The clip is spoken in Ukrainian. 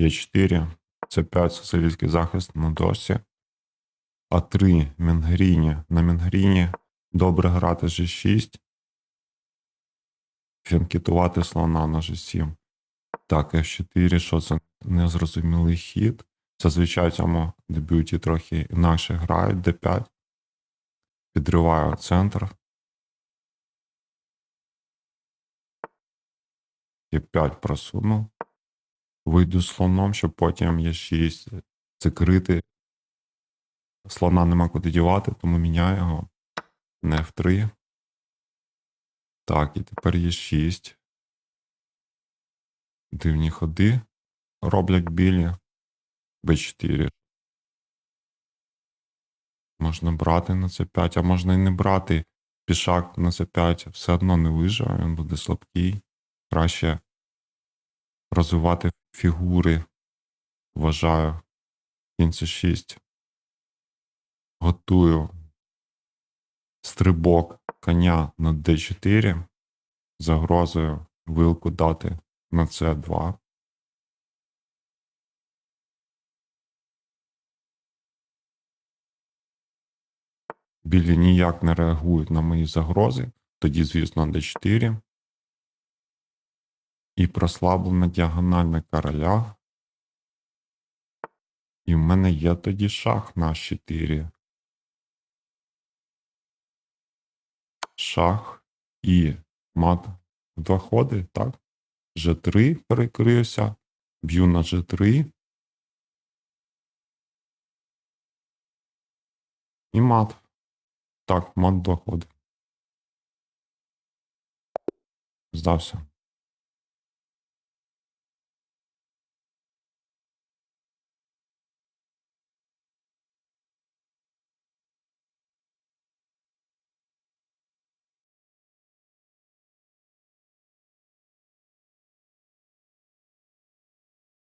Е4, С5 сицилійський захист на дошці. А3 Мінгріні. На Мінгріні добре грати G6. Фінкетувати слона на G7. Так, F4, що це незрозумілий хід. Зазвичай в цьому дебюті трохи інакше грають D5. Підриваю центр. Е5 просунув. Вийду слоном, щоб потім Е6 закрити. Слона нема куди дівати, тому міняю його на F3. Так, і тепер Е6. Дивні ходи роблять білі. Б4. Можна брати на С5, а можна і не брати. Пішак на С5 все одно не виживе, він буде слабкий. Краще розвивати фігури. Вважаю. Кінь С6. Готую стрибок коня на d4. Загрозою вилку дати на c2. Білі ніяк не реагують на мої загрози. Тоді, звісно, d4. І прослаблена діагональна короля. І в мене є тоді шах на 4. Шах і мат в два ходи, так? G3 перекрився. Б'ю на G3. І мат. Так, мат два ходи. Здався.